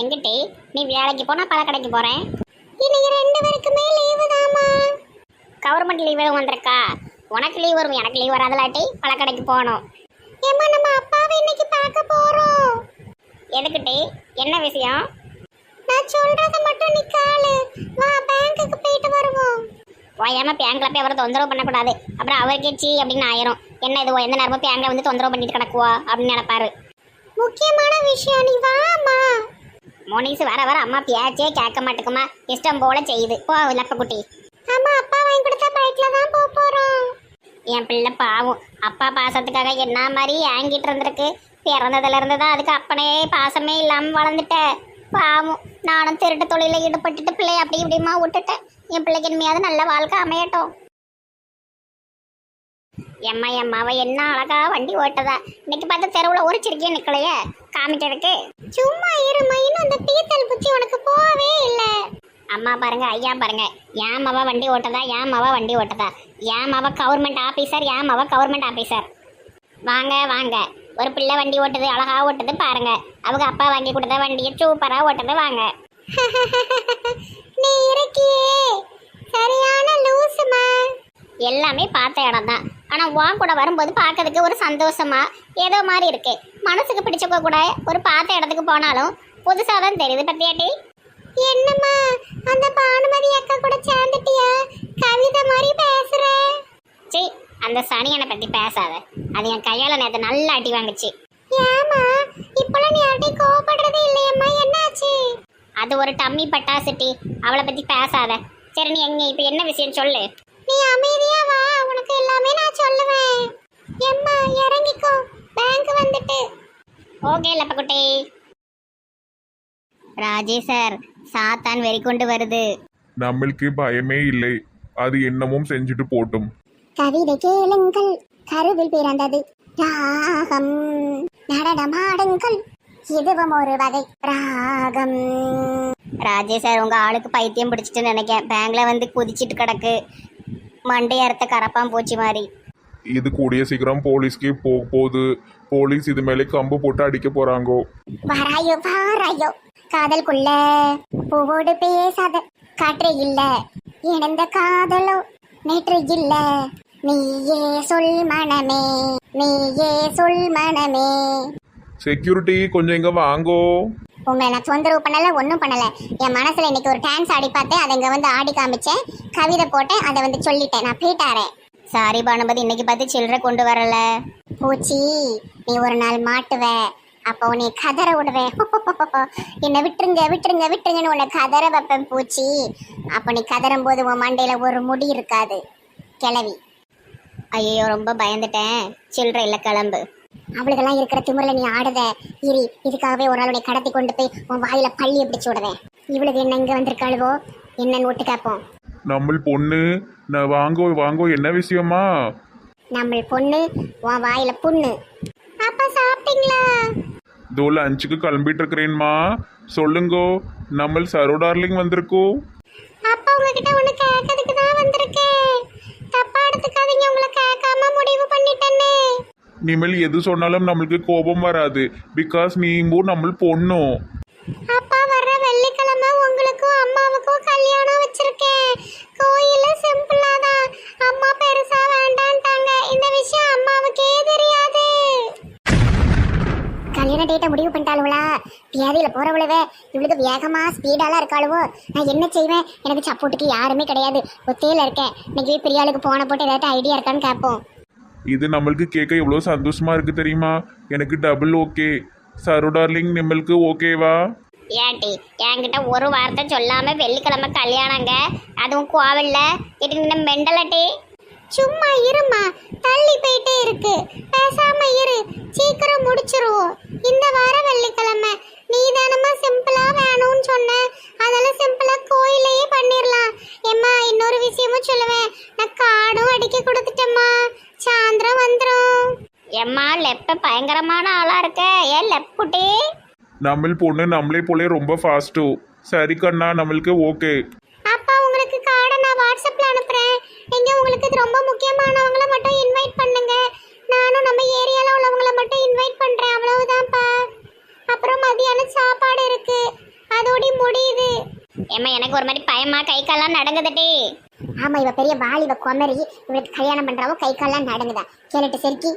எங்கிட்டே? நீ வேலைக்கு போனா பழக்கடைக்கு போறேன். இன்னைக்கு ரெண்டு பேருக்குமே லீவு தாமா கவர்மெண்ட் லீவ் எதுவும் வந்திருக்கா? உனக்கு லீவ் வரும் எனக்கு லீவ் வராதலாட்டி பழக்கடைக்கு போகணும். ஏமா நம்ம அப்பாவை இன்னைக்கு பார்க்க போறோம். எதுக்கிட்டே? என்ன விஷயம்? நான் சொல்றத மட்டும் நீ காலு வா பேங்க்குக்கு போயிட்டு வருவோம். ஓயாம பேங்க்ல போய் அவரை தொந்தரவு பண்ணக்கூடாது. அப்புறம் அவருக்கே சீ அப்படின்னு ஆயிரும். என்ன இது எந்த நேரமும் பேங்க்ல வந்து தொந்தரவு பண்ணிட்டு கிடக்குவா அப்படின்னு நினைப்பாரு. முக்கியமான விஷயம் நீ வாமா மோனிஸ் வர வர அம்மா பேச்சே கேட்க மாட்டேக்குமா. இஷ்டம் போல செய்யுது. போ லப்பக்குட்டி ஆமா அப்பா வாங்கி கொடுத்தா பைக்ல தான் போக போறோம். என் பிள்ளை பாவம். அப்பா பாசத்துக்காக என்ன மாதிரி ஏங்கிட்டு இருந்திருக்கு. பிறந்ததுல இருந்து தான் அதுக்கு அப்பனே பாசமே இல்லாம வளர்ந்துட்ட. பாவம். நானும் திருட்டு தொழில ஈடுபட்டுட்டு பிள்ளைய அப்படி இப்படிமா விட்டுட்டேன். என் பிள்ளைக்கு இனிமையாவது நல்ல வாழ்க்கை அமையட்டும். எம்மா எம்மாவை என்ன அழகா வண்டி ஓட்டுதா? இன்னைக்கு பார்த்து தெருவுல ஒரு சிரிக்கையும் நிக்கலையே? காமிக்கிறதுக்கு. சும்மா இருமா இன்னும் அந்த பீத்தல் புத்தி உனக்கு போகவே இல்ல. அம்மா பாருங்க ஐயா பாருங்க. ஏன் மாவா வண்டி ஓட்டுதா? ஏன் மாவா வண்டி ஓட்டுதா? ஏன் மாவா கவர்மெண்ட் ஆபீசர் ஏன் மாவா கவர்மெண்ட் ஆபீசர் வாங்க வாங்க. ஒரு பிள்ளை வண்டி ஓட்டுது அழகா ஓட்டுது பாருங்க. அவங்க அப்பா வாங்கி கொடுத்த வண்டியை சூப்பரா ஓட்டுது வாங்க. நீ இருக்கியே. சரியான லூசுமா. எல்லாமே பார்த்த இடம் தான் ஆனா உன் கூட வரும்போது பார்க்கறதுக்கு ஒரு சந்தோஷமா ஏதோ மாதிரி இருக்கு. மனசுக்கு பிடிச்சக்க கூட ஒரு பார்த்த இடத்துக்கு போனாலும் புதுசாக தான் தெரியுது பத்தியாட்டி? என்னம்மா அந்த பானுமதி அக்கா கூட சேர்ந்துட்டியா? கவிதை மாதிரி பேசுற. சீ அந்த சனியனை பத்தி பேசாத. அது என் கையால நேத்து நல்லா அடி வாங்குச்சு. ஏமா இப்பெல்லாம் நீ யார்ட்டையும் கோவப்படுறதே இல்லையம்மா என்னாச்சு? அது ஒரு டம்மி பட்டாசுட்டி அவளை பத்தி பேசாத. சரி நீ எங்க இப்ப என்ன விஷயம் சொல்லு? நீ அமைதியா வா. உனக்கு எல்லாமே நான் சொல்லுவேன். எம்மா இறங்கிக்கோ. பேங்க் வந்துட்டு. ஓகே லப்பக்குட்டி. ராஜேஷ் சார் சாத்தான் வெறி கொண்டு வருது. நம்மளுக்கு பயமே இல்லை. அது என்னமும் செஞ்சுட்டு போட்டும். கவிதை கேளுங்கள். கருவில் பிறந்தது ராகம். நடனமாடுங்கள். இதுவும் ஒரு வகை ராகம். ராஜேஷ் சார் உங்க ஆளுக்கு பைத்தியம் பிடிச்சிட்டு நினைக்கேன் பேங்க்ல வந்து குதிச்சிட்டு கிடக்கு. மண்டைய அறுத்த கரப்பான் பூச்சி மாதிரி. இது கூடிய சீக்கிரம் போலீஸ்க்கே போக போகுது போலீஸ் இது மேலே கம்பு போட்டு அடிக்க போறாங்கோ. வராயோ வாராயோ. காதல்குள்ள பூவோடு பேசாத. காற்று இல்ல இணைந்த காதலோ. நேற்று இல்ல நீயே சொல் மனமே நீயே சொல் மனமே. செக்யூரிட்டி கொஞ்சம் இங்க வாங்கோ. உங்களை நான் தொந்தரவு பண்ணல ஒன்றும் பண்ணல. என் மனசுல இன்னைக்கு ஒரு டான்ஸ் ஆடி பார்த்தேன். அதை இங்க வந்து ஆடி காமிச்சேன். கவிதை போட்டேன். அதை வந்து சொல்லிட்டேன். நான் போயிட்டாரேன் சாரி பானுபதி இன்னைக்கு பார்த்து சில்லறை கொண்டு வரல. பூச்சி நீ ஒரு நாள் மாட்டுவ. அப்போ உன்னை கதற விடுவேன். என்னை விட்டுருங்க விட்டுருங்க விட்டுருங்கன்னு உன்னை கதற வைப்பேன் பூச்சி. அப்போ நீ கதறும் போது உன் மண்டையில ஒரு முடி இருக்காது. கிளவி. ஐயோ ரொம்ப பயந்துட்டேன். சில்லறை இல்லை கிளம்பு. அவளுக்கெல்லாம் இருக்கிற திமிரில் நீ ஆடுத. இரி இதுக்காகவே ஒரு உன்னை கடத்தி கொண்டு போய் உன் வாயில பள்ளியை பிடிச்சு விடுவேன் இவளுக்கு என்ன இங்க வந்திருக்காளுவோ? என்னன்னு விட்டு கேட்போம் நம்ம பொண்ணு நான் வாங்கோ வாங்கோ என்ன விஷயமா? நம்ம பொண்ணு உன் வாயில புண்ணு. அப்பா சாப்பிட்டீங்களா? இதோ லஞ்சுக்கு கிளம்பிட்டு இருக்கிறேன்மா. சொல்லுங்கோ நம்ம சரோ டார்லிங் வந்திருக்கோ? அப்பா உங்ககிட்ட ஒண்ணு கேட்கறதுக்கு இனிமேல் எது சொன்னாலும் நம்மளுக்கு கோபம் வராது. பிகாஸ் நீங்கோ நம்ம பொண்ணும் அப்பா வர்ற வெள்ளிக்கிழமை உங்களுக்கும் அம்மாவுக்கும் கல்யாணம் வச்சிருக்கேன். கோயில சிம்பிளா தான். அம்மா பெருசா வேண்டான்ட்டாங்க. இந்த விஷயம் அம்மாவுக்கே தெரியாது. கல்யாண டேட்டை முடிவு பண்ணிட்டாளுவளா? வியாதியில போறவளவே. இவளுக்கு வேகமா ஸ்பீடாலாம் இருக்காளுவோ. நான் என்ன செய்வேன்? எனக்கு சப்போர்ட்டுக்கு யாருமே கிடையாது. ஒத்தையில இருக்கேன். இன்னைக்கு போய் பிரியாளுக்கு போன போட்டு ஏதாவது ஐடியா இருக்கான்னு கேட்போம். இது நம்மளுக்கு கேட்க எவ்வளோ சந்தோஷமா இருக்கு தெரியுமா? எனக்கு டபுள் ஓகே சரு டார்லிங் நம்மளுக்கு ஓகேவா ஏன்டி என்கிட்ட ஒரு வார்த்தை சொல்லாம வெள்ளிக்கிழமை கல்யாணங்க. அதுவும் கோவில்ல. இது மெண்டலட்டி சும்மா இருமா தள்ளி போயிட்டே இருக்கு. பேசாம இரு. சீக்கிரம் முடிச்சிருவோம். இந்த வாரம் வெள்ளிக்கிழமை நீ தானமா சிம்பிளா வேணும்னு சொன்ன அதெல்லாம் சிம்பிளா கோயிலையே பண்ணிடலாம் எம்மா இன்னொரு விஷயமும் சொல்லுவேன் நான் காடும் அடிக்க கொடுத்துட்டேம்மா சாயந்தரம் வந்துடும் எம்மா லெப்ப பயங்கரமான ஆளா இருக்க ஏன் லெப்புட்டி நம்ம பொண்ணு நம்மளே போலே ரொம்ப ஃபாஸ்ட்டு சரி கண்ணா நம்மளுக்கு ஓகே அப்பா உங்களுக்கு கார்டை நான் வாட்ஸ்அப்ல அனுப்புறேன். நீங்க உங்களுக்கு இது ரொம்ப முக்கியமானவங்கள மட்டும் இன்வைட் பண்ணுங்க. நானும் நம்ம ஏரியால உள்ளவங்கள மட்டும் இன்வைட் பண்றேன். அவ்வளவுதான்ப்பா. அப்புறம் மதியானம் சாப்பாடு இருக்கு. ஏம்மா கை கால்லாம் நடங்குதுடி ஆமா இவ பெரிய வாலிப குமரி. இவளுக்கு கல்யாணம் பண்றவோ கை கால்லாம் நடங்குதா. கேளுட்டு செருக்கி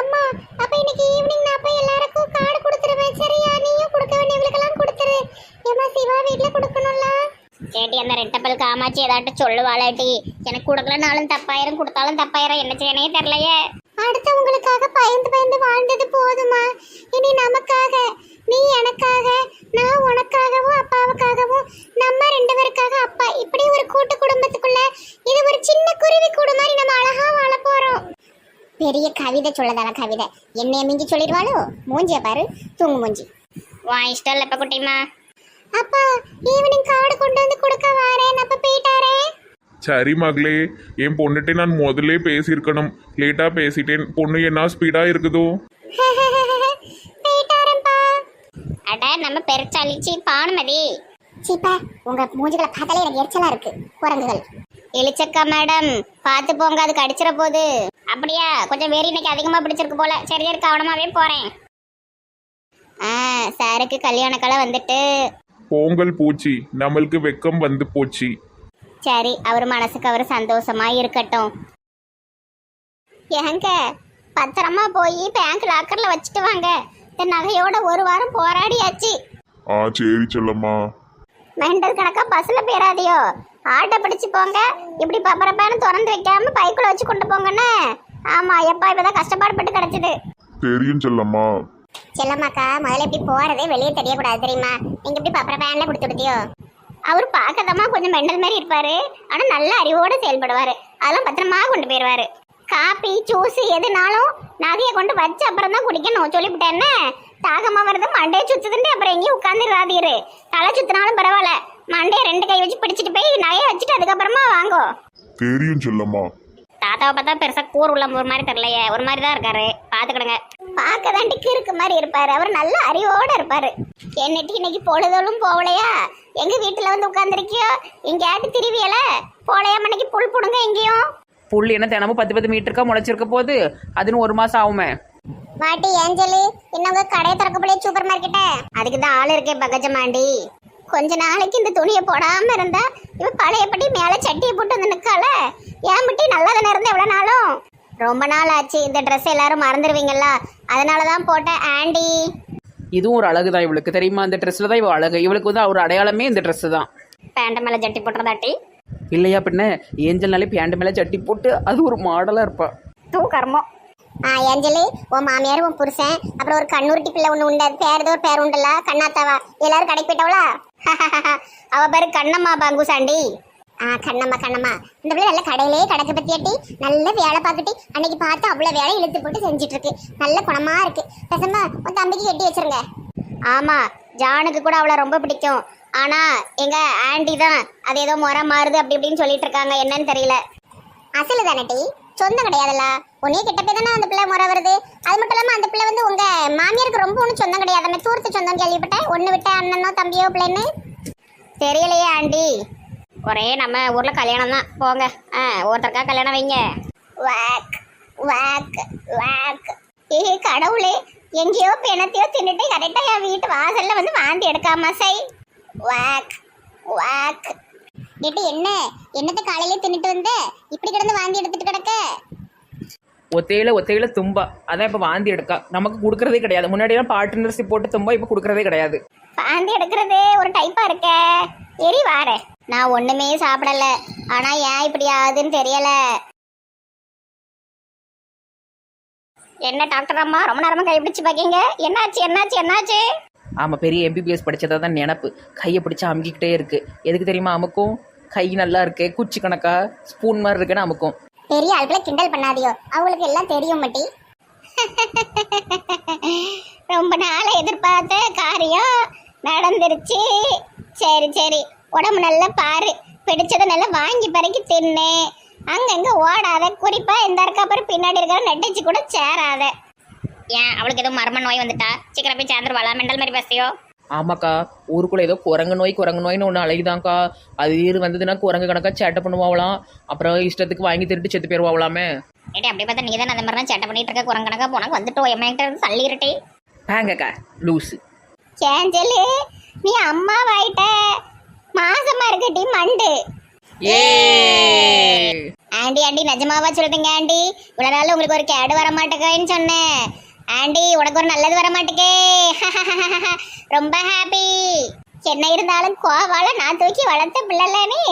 அம்மா அப்ப இன்னைக்கு ஈவினிங் நான் போய் எல்லாருக்கும் கார்டு கொடுத்துருவேன் சரியா நீயும் கொடுக்க வேண்டியவங்களுக்கெல்லாம் கொடுத்துரு ஏமா சிவா வீட்ல கொடுக்கணும்ல சேட்டி அந்த ரெட்டப்பல் காமாச்சி ஏதாட்டும் சொல்லுவாளாட்டி எனக்கு கொடுக்கலனாலும் தப்பாயிரம் கொடுத்தாலும் தப்பாயிரம். என்ன செய்யனே தெரியலையே. அடுத்தவங்களுக்காக பயந்து பயந்து வாழ்ந்தது போதுமா? இனி நமக்காக நீ எனக்காக நான் உனக்காகவும் அப்பாவுக்காகவும் நம்ம ரெண்டு பேருக்காக அப்பா இப்படி ஒரு கூட்டு குடும்பத்துக்குள்ள இது ஒரு சின்ன குருவி கூடு மாதிரி நம்ம அழகா வாழ போறோம். பெரிய கவிதை சொல்லதால கவிதை. என்னைய மிஞ்சி சொல்லிடுவாளோ? மூஞ்சிய பாரு தூங்கு மூஞ்சி. வா இஷ்டம் இல்ல இப்ப குட்டிமா அப்பா ஈவினிங் கார்டு கொண்டு வந்து கொடுக்க வரேன். அப்ப போயிட்டாரே. சரி மகளே என் பொண்ணுகிட்ட நான் முதல்ல பேசியிருக்கணும். லேட்டாக பேசிட்டேன். பொண்ணு என்ன ஸ்பீடாக இருக்குதோ? போயிட்டாரேப்பா அட நம்ம பெருச்சாலிச்சி பானுமதி. சீப்பா உங்க மூஞ்சிகளை பார்த்தாலே எனக்கு எரிச்சலா இருக்கு. குரங்குகள். எலிச்சக்கா மேடம் பார்த்து போங்க அது கடிச்சிட போகுது அப்படியா கொஞ்சம் வேறு இன்னைக்கு அதிகமா பிடிச்சிருக்கு போல. சரி சரி கவனமாவே போறேன். ஆ சாருக்கு கல்யாண கலை வந்துட்டு. பொங்கல் பூச்சி. நம்மளுக்கு வெக்கம் வந்து போச்சு. சரி அவர் மனசுக்கு அவர் சந்தோஷமா இருக்கட்டும். ஏங்க பத்திரமா போய் பேங்க் லாக்கர்ல வச்சுட்டு வாங்க. இந்த நகையோட ஒரு வாரம் போராடியாச்சு. ஆ சரி செல்லம்மா. மெண்டல் கணக்கா பஸ்ல போயிடாதியோ ஆட்டோ பிடிச்சு போங்க. இப்படி பப்பரப்பான்னு திறந்து வைக்காம பைக்குள்ள வச்சு கொண்டு போங்கன்னு ஆமா எப்பா இப்பதான் கஷ்டப்பாடு பட்டு கிடைச்சது. தெரியும் செல்லம்மா. செல்லம்மாக்கா முதல்ல இப்படி போறதே வெளியே தெரியக்கூடாது தெரியுமா? நீங்க இப்படி பப்பர பேன்ல கொடுத்து விடுதியோ அவர் பார்க்கதமா கொஞ்சம் மெண்டல் மாதிரி இருப்பாரு. ஆனா நல்ல அறிவோட செயல்படுவாரு. அதெல்லாம் பத்திரமா கொண்டு போயிருவாரு. காப்பி ஜூஸ் எதுனாலும் நகையை கொண்டு வச்சு அப்புறம் தான் குடிக்கணும். சொல்லிவிட்டேன்னு தாகமா வருது மண்டையை சுத்துதுன்னு அப்புறம் எங்கேயும் உட்காந்துடாதீரு தலை சுத்தினாலும் பரவாயில்ல. மண்டையை ரெண்டு கை வச்சு பிடிச்சிட்டு போய் நகையை வச்சுட்டு அதுக்கப்புறமா வாங்கோ. தெரியும் சொல்லம்மா. தாத்தாவை பார்த்தா பெருசா கூர் உள்ள ஒரு மாதிரி தெரியலையே. ஒரு மாதிரி தான் இருக்காரு. பாத்துக்கிடுங்க. பார்க்க தான் இருக்கு மாதிரி இருப்பாரு. அவர் நல்ல அறிவோட இருப்பாரு. என்னட்டு இன்னைக்கு பொழுதோளும் போகலையா? எங்க வீட்டுல வந்து உட்கார்ந்துருக்கியோ? எங்கேயாட்டு திருவியல? போலையா மணிக்கு புல் புடுங்க எங்கேயும்? புல் என்ன தினமும் பத்து பத்து மீட்டருக்கா முளைச்சிருக்க போது அதுன்னு ஒரு மாசம் ஆகுமே. மாட்டி ஏஞ்சலி இன்னவங்க கடையை திறக்கப்படியே சூப்பர் மார்க்கெட்ட? அதுக்கு தான் ஆள் இருக்கே பகஜமாண்டி கொஞ்ச நாளைக்கு இந்த துணியை போடாம இருந்தா இவ பழையபடி மேல சட்டியை போட்டு வந்து நிக்கால ஏன் முட்டி நல்லா தானே இருந்த எவ்வளவு நாளும்? ரொம்ப நாள் ஆச்சு. இந்த ட்ரெஸ் எல்லாரும் மறந்துடுவீங்கல்ல அதனால தான் போட்டேன். ஆண்டி. இதுவும் ஒரு அழகு தான் இவளுக்கு. தெரியுமா? இந்த ட்ரெஸ்ல தான் இவள் அழகு. இவளுக்கு வந்து ஒரு அடையாளமே இந்த Dress தான். பேண்ட் மேல ஜட்டி போட்டுறதாட்டி. இல்லையா பின்ன? ஏஞ்சல்னாலே பேண்ட் மேலே சட்டி போட்டு அது ஒரு மாடலாக இருப்பா. தூ கர்மம் ஆ ஏஞ்சலி உன் மாமியார் உன் புருஷன் அப்புறம் ஒரு கண்ணுருட்டி பிள்ளை ஒன்று உண்டு. அது பேர் ஏதோ ஒரு பேர் உண்டுல்ல? கண்ணாத்தாவா? எல்லாரும் கடைக்கு போயிட்டவளா? அவ பேரு கண்ணம்மா பாங்குசாண்டி ஆ கண்ணம்மா கண்ணம்மா. இந்த பிள்ளை நல்ல கடையிலே கடைக்கு பத்தியாட்டி. நல்ல வேலை பார்த்துட்டு அன்னைக்கு பார்த்து அவ்வளோ வேலை இழுத்து போட்டு செஞ்சுட்டு இருக்கு நல்ல குணமா இருக்கு. பேசாம உன் தம்பிக்கு கட்டி வச்சிருங்க. ஆமா ஜானுக்கு கூட அவளை ரொம்ப பிடிக்கும். ஆனா எங்க ஆண்டி தான் அது ஏதோ முறை மாறுது அப்படி இப்படின்னு சொல்லிட்டு இருக்காங்க என்னன்னு தெரியல. அசலு தானே டி? சொந்தம் கிடையாதுல்ல? உன்னே கிட்ட போய் தானே அந்த பிள்ளை முறை வருது. அது மட்டும் இல்லாம அந்த பிள்ளை வந்து உங்க மாமியாருக்கு ரொம்ப ஒன்றும் சொந்தம் கிடையாதாமே. தூரத்து சொந்தம் கேள்விப்பட்டேன். ஒன்று விட்ட அண்ணனோ தம்பியோ பிள்ளைன்னு. தெரியலையே ஆண்டி. ஒரே நம்ம ஊர்ல கல்யாணம் தான் போங்க. ஆ ஒருத்தருக்கா கல்யாணம் வைங்க. Walk walk walk. ஏ கடவுளே எங்கேயோ பிணத்தையோ தின்னுட்டு கரெக்டாக என் வீட்டு வாசல்ல வந்து வாந்தி எடுக்காம சை வாக் வாக். ஏட்டி என்ன? என்னத்தை காலையிலே தின்னுட்டு வந்த? இப்படி கிடந்து வாந்தி எடுத்துட்டு கிடக்க? ஒத்தையில ஒத்தையில தும்பா. அதான் இப்போ வாந்தி எடுக்கா. நமக்கு கொடுக்கறதே கிடையாது. முன்னாடியெல்லாம் நரிசி போட்டு தும்பா இப்போ கொடுக்கறதே கிடையாது. வாந்தி எடுக்கிறதே ஒரு டைப்பா இருக்க. எரி வார. நான் ஒண்ணுமே சாப்பிடல. ஆனா ஏன் இப்படி ஆகுதுன்னு தெரியல. என்ன டாக்டர் அம்மா? ரொம்ப நேரமா கைப்பிடிச்சு பாக்கீங்க. என்னாச்சு என்னாச்சு என்னாச்சு? ஆமாம் பெரிய எம்பிபிஎஸ் படிச்சதா தான் நினப்பு. கையை பிடிச்சி அமுக்கிக்கிட்டே இருக்கு. எதுக்கு தெரியுமா அமுக்கும்? கை நல்லா இருக்கு குச்சி கணக்கா? ஸ்பூன் மாதிரி இருக்குன்னு அமுக்கும். பெரிய ஆட்களை கிண்டல் பண்ணாதியோ. அவங்களுக்கு எல்லாம் தெரியும் மட்டி. ரொம்ப நாளா எதிர்பார்த்த காரியம் நடந்துருச்சு. சரி சரி. உடம்பு நல்லா பாரு. பிடிச்சதை நல்லா வாங்கி பறக்கி தின்னு. அங்கங்க ஓடாத. குறிப்பா இந்த இருக்க அப்புறம் பின்னாடி இருக்கிற நெட்டச்சி கூட சேராத. ஏன் அவளுக்கு எதுவும் மர்ம நோய் வந்துட்டா? சீக்கிரம் போய் சேர்ந்துருவாளா? மெண்டல் மாதிரி பேசியோ ஆமாக்கா ஊருக்குள்ள ஏதோ குரங்கு நோய் குரங்கு நோய்னு ஒன்று அழகுதான்க்கா அது இது வந்ததுன்னா குரங்கு கணக்காக சேட்டை பண்ணுவாங்களாம் அப்புறம் இஷ்டத்துக்கு வாங்கி திருட்டு செத்து போயிடுவாங்களாமே ஏடி அப்படி பார்த்தா நீ தான் அந்த மாதிரி தான் சேட்டை பண்ணிட்டு இருக்க? குரங்கணக்கா போனா வந்துட்டோம் எம்மையிட்ட தள்ளிருட்டே. பேங்கக்கா லூஸு சேஞ்சலு நீ அம்மாவாயிட்ட மாசமா இருக்கட்டி மண்டு. ஆண்டி ஆண்டி நிஜமாவா சொல்றீங்க ஆண்டி? இவ்வளவு நாள் உங்களுக்கு ஒரு கேடு வர மாட்டேங்கன்னு சொன்னேன். ஆண்டி உனக்கு ஒரு நல்லது வர மாட்டேக்கே ரொம்ப ஹாப்பி என்ன இருந்தாலும் கோவால நான் தூக்கி வளர்த்த பிள்ளைலனே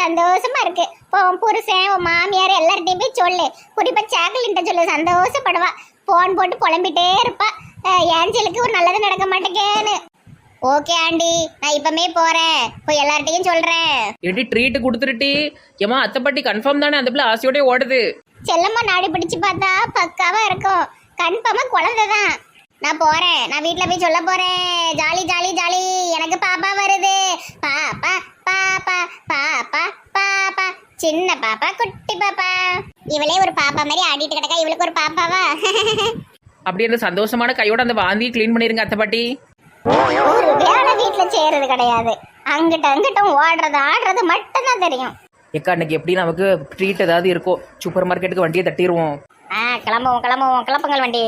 சந்தோஷமா இருக்கு. இப்போ உன் புருஷன் உன் மாமியார் எல்லார்ட்டையும் போய் சொல்லு. குறிப்பா சாக்கலின்ட்ட சொல்லு சந்தோஷப்படுவா. போன் போட்டு புலம்பிட்டே இருப்பா. ஏஞ்சலுக்கு ஒரு நல்லது நடக்க மாட்டேங்கேன்னு ஓகே ஆண்டி நான் இப்பமே போறேன். போய் எல்லார்ட்டையும் சொல்றேன். எடி ட்ரீட் கொடுத்துருட்டி? ஏமா அத்தை பாட்டி கன்ஃபார்ம் தானே அந்த பிள்ளை ஆசையோடய ஓடுது. செல்லம்மா நாடி பிடிச்சு பார்த்தா பக்காவா இருக்கும். கன்ஃபார்மா குழந்தை தான் நான் போறேன். நான் வீட்ல போய் சொல்ல போறேன். Jolly jolly jolly. எனக்கு பாப்பா வருது. பாப்பா பாப்பா பாப்பா பாப்பா. சின்ன பாப்பா குட்டி பாப்பா. இவளே ஒரு பாப்பா மாதிரி ஆடிட்டு கிடக்கா. இவளுக்கு ஒரு பாப்பாவா? அப்படியே அந்த சந்தோஷமான கையோட அந்த வாந்தியை க்ளீன் பண்ணிருங்க அத்தை பாட்டி. ஒரு வேலை வீட்ல செய்யறது கிடையாது. அங்கிட்ட அங்கிட்டும் ஓடுறது ஆடுறது மட்டும்தான் தெரியும். ஏக்கா இன்னைக்கு எப்படி நமக்கு ட்ரீட் ஏதாவது இருக்கோ? சூப்பர் மார்க்கெட்டுக்கு வண்டியை தட்டிடுவோம் ஆ கிளம்புவோம் கிளம்புவோம். கிளப்புங்கள் வண்டி.